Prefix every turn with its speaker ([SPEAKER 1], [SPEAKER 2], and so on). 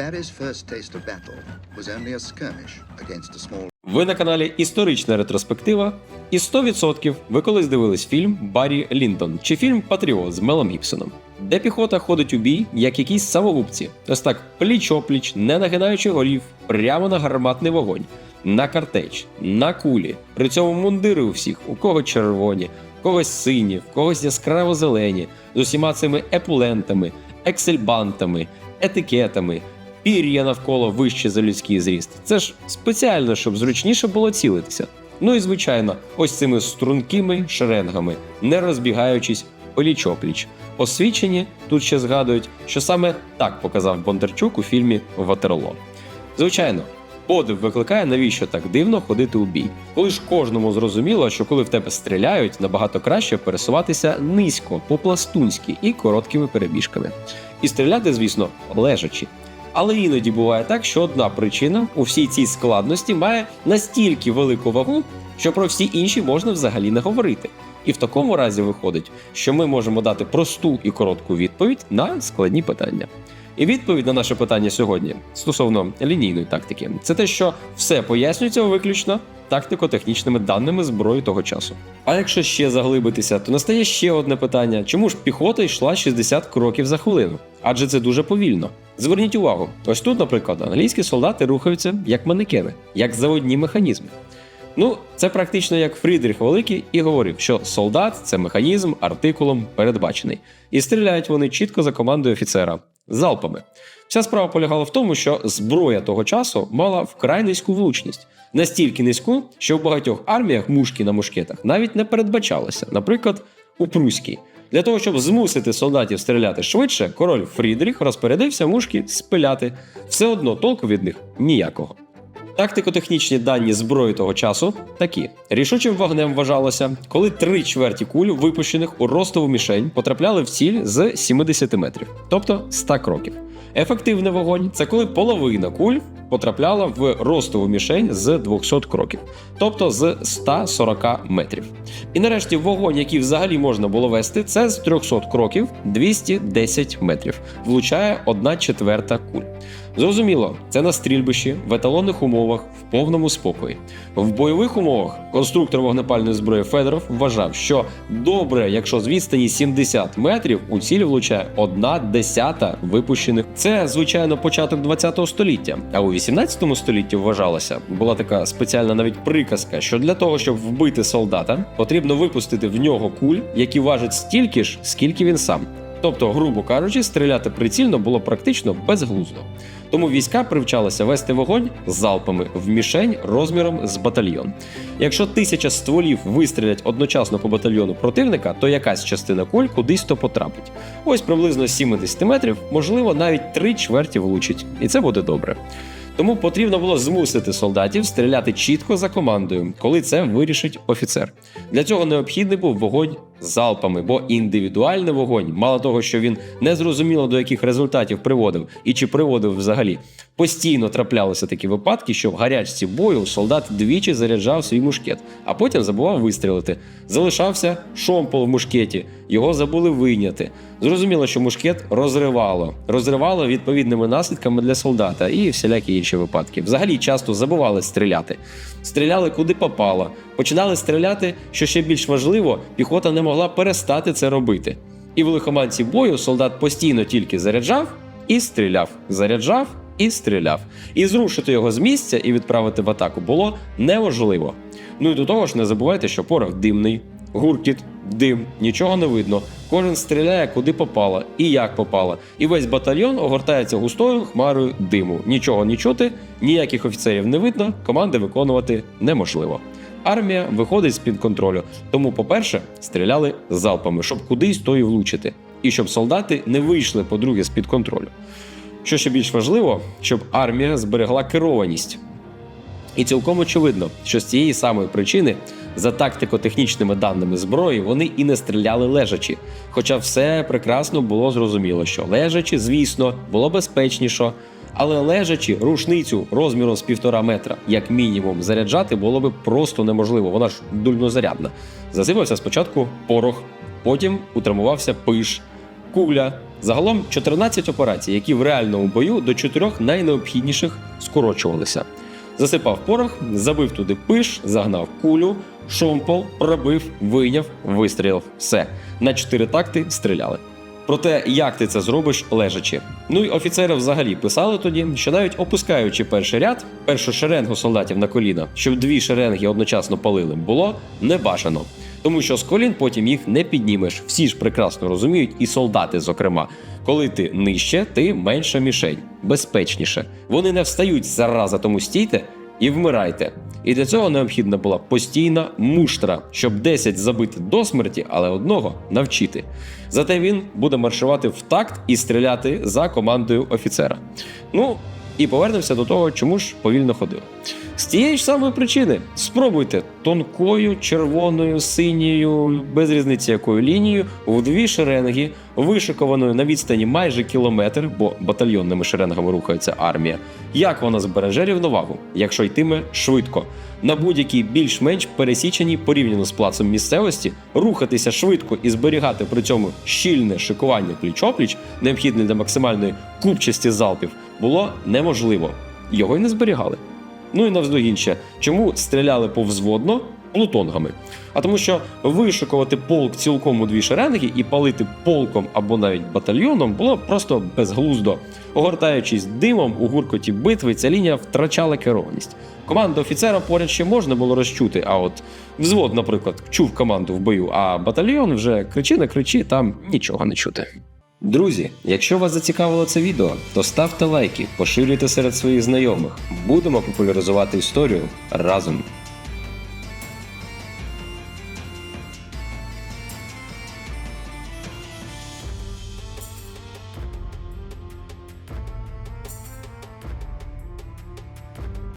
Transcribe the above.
[SPEAKER 1] Harry's first taste of battle was only a skirmish against a small
[SPEAKER 2] Ви на каналі Історична ретроспектива. І 100% ви колись дивились фільм Баррі Ліндон чи фільм Патріот з Мелом Гібсоном, де піхота ходить у бій, як якісь самогубці. Ось так пліч-опліч, не нагинаючи голів, прямо на гарматний вогонь, на картеч, на кулі. При цьому мундири у всіх, у кого червоні, у когось сині, в когось яскраво зелені, з усіма цими епулентами, ексельбантами, етикетами, пір'я навколо вище за людський зріст. Це ж спеціально, щоб зручніше було цілитися. Ну і звичайно, ось цими стрункими шеренгами, не розбігаючись пліч-опліч. Освічені тут ще згадують, що саме так показав Бондарчук у фільмі Ватерло. Звичайно, подив викликає, навіщо так дивно ходити у бій. Коли ж кожному зрозуміло, що коли в тебе стріляють, набагато краще пересуватися низько, по-пластунськи і короткими перебіжками. І стріляти, звісно, лежачи. Але іноді буває так, що одна причина у всій цій складності має настільки велику вагу, що про всі інші можна взагалі не говорити. І в такому разі виходить, що ми можемо дати просту і коротку відповідь на складні питання. І відповідь на наше питання сьогодні стосовно лінійної тактики, це те, що все пояснюється виключно тактико-технічними даними зброї того часу. А якщо ще заглибитися, то настає ще одне питання: чому ж піхота йшла 60 кроків за хвилину? Адже це дуже повільно. Зверніть увагу, ось тут, наприклад, англійські солдати рухаються як манекени, як заводні механізми. Ну, це практично як Фрідріх Великий і говорив, що солдат це механізм артикулом передбачений, і стріляють вони чітко за командою офіцера залпами. Вся справа полягала в тому, що зброя того часу мала вкрай низьку влучність, настільки низьку, що в багатьох арміях мушки на мушкетах навіть не передбачалося, наприклад, у Пруській. Для того, щоб змусити солдатів стріляти швидше, король Фрідріх розпорядився мушки спиляти. Все одно толку від них ніякого. Тактико-технічні дані зброї того часу такі: рішучим вогнем вважалося, коли три чверті куль, випущених у ростову мішень, потрапляли в ціль з 70 метрів, тобто 100 кроків. Ефективний вогонь це коли половина куль потрапляла в ростову мішень з 200 кроків, тобто з 140 метрів. І нарешті вогонь, який взагалі можна було вести, це з 300 кроків 210 метрів. Влучає 1 четверта куль. Зрозуміло, це на стрільбищі в еталонних умовах в повному спокої. В бойових умовах конструктор вогнепальної зброї Федоров вважав, що добре, якщо з відстані 70 метрів у ціль влучає одна десята випущених. Це звичайно початок 20 століття. А у 18 столітті вважалося, була така спеціальна навіть приказка, що для того, щоб вбити солдата, потрібно випустити в нього куль, які важать стільки ж, скільки він сам. Тобто, грубо кажучи, стріляти прицільно було практично безглуздо. Тому війська привчалися вести вогонь залпами в мішень розміром з батальйон. Якщо тисяча стволів вистрілять одночасно по батальйону противника, то якась частина куль кудись то потрапить. Ось приблизно з 70 метрів, можливо, навіть три чверті влучить, і це буде добре. Тому потрібно було змусити солдатів стріляти чітко за командою, коли це вирішить офіцер. Для цього необхідний був вогонь залпами, бо індивідуальний вогонь, мало того, що він не зрозуміло до яких результатів приводив і чи приводив взагалі. Постійно траплялися такі випадки, що в гарячці бою солдат двічі заряджав свій мушкет, а потім забував вистрілити. Залишався шомпол в мушкеті, його забули вийняти. Зрозуміло, що мушкет розривало, розривало відповідними наслідками для солдата і всілякі інші випадки. Взагалі часто забували стріляти. Стріляли куди попало. Починали стріляти, що ще більш важливо, піхота не могла перестати це робити. І в лихоманці бою солдат постійно тільки заряджав і стріляв, заряджав і стріляв. І зрушити його з місця і відправити в атаку було неможливо. Ну і до того ж, не забувайте, що порох димний, гуркіт, дим, нічого не видно. Кожен стріляє куди попало і як попало. І весь батальйон огортається густою хмарою диму. Нічого не чути, ніяких офіцерів не видно, команди виконувати неможливо. Армія виходить з-під контролю. Тому, по-перше, стріляли залпами, щоб кудись то і влучити, і щоб солдати не вийшли, по-друге, з-під контролю. Що ще більш важливо, щоб армія зберегла керованість. І цілком очевидно, що з цієї самої причини, за тактико-технічними даними зброї, вони і не стріляли лежачи. Хоча все прекрасно було зрозуміло, що лежачи, звісно, було безпечніше, але лежачи рушницю розміром з півтора метра, як мінімум, заряджати було би просто неможливо. Вона ж дульнозарядна. Засипався спочатку порох, потім утримувався пиш, куля, Загалом 14 операцій, які в реальному бою до чотирьох найнеобхідніших скорочувалися. Засипав порох, забив туди пиш, загнав кулю, шомпол, пробив, вийняв, вистрілив. Все. На чотири такти стріляли. Про те, як ти це зробиш лежачи. Ну й офіцери взагалі писали тоді, що навіть опускаючи перший ряд, першу шеренгу солдатів на коліна, щоб дві шеренги одночасно палили, було не бажано. Тому що з колін потім їх не піднімеш. Всі ж прекрасно розуміють, і солдати, зокрема. Коли ти нижче, ти менша мішень, безпечніше. Вони не встають зараза, тому стійте і вмирайте. І для цього необхідна була постійна муштра, щоб 10 забити до смерті, але одного навчити. Зате він буде маршувати в такт і стріляти за командою офіцера. Ну і повернемося до того, чому ж повільно ходили. З тієї ж самої причини спробуйте тонкою, червоною, синьою, без різниці якою лінією, в дві шеренги, вишикованою на відстані майже кілометр, бо батальйонними шеренгами рухається армія. Як вона збереже рівновагу, якщо йтиме швидко? На будь-якій більш-менш пересіченій порівняно з плацом місцевості, рухатися швидко і зберігати при цьому щільне шикування пліч-опліч, необхідне для максимальної купчості залпів, було неможливо. Його й не зберігали. Ну і навздогін ще, чому стріляли повзводно плутонгами? А тому, що вишикувати полк цілком у дві шеренги і палити полком або навіть батальйоном було просто безглуздо. Огортаючись димом у гуркоті битви, ця лінія втрачала керованість. Команду офіцера поряд ще можна було розчути, а от взвод, наприклад, чув команду в бою, а батальйон вже кричи не кричи, там нічого не чути. Друзі, якщо вас зацікавило це відео, то ставте лайки, поширюйте серед своїх знайомих. Будемо популяризувати історію разом.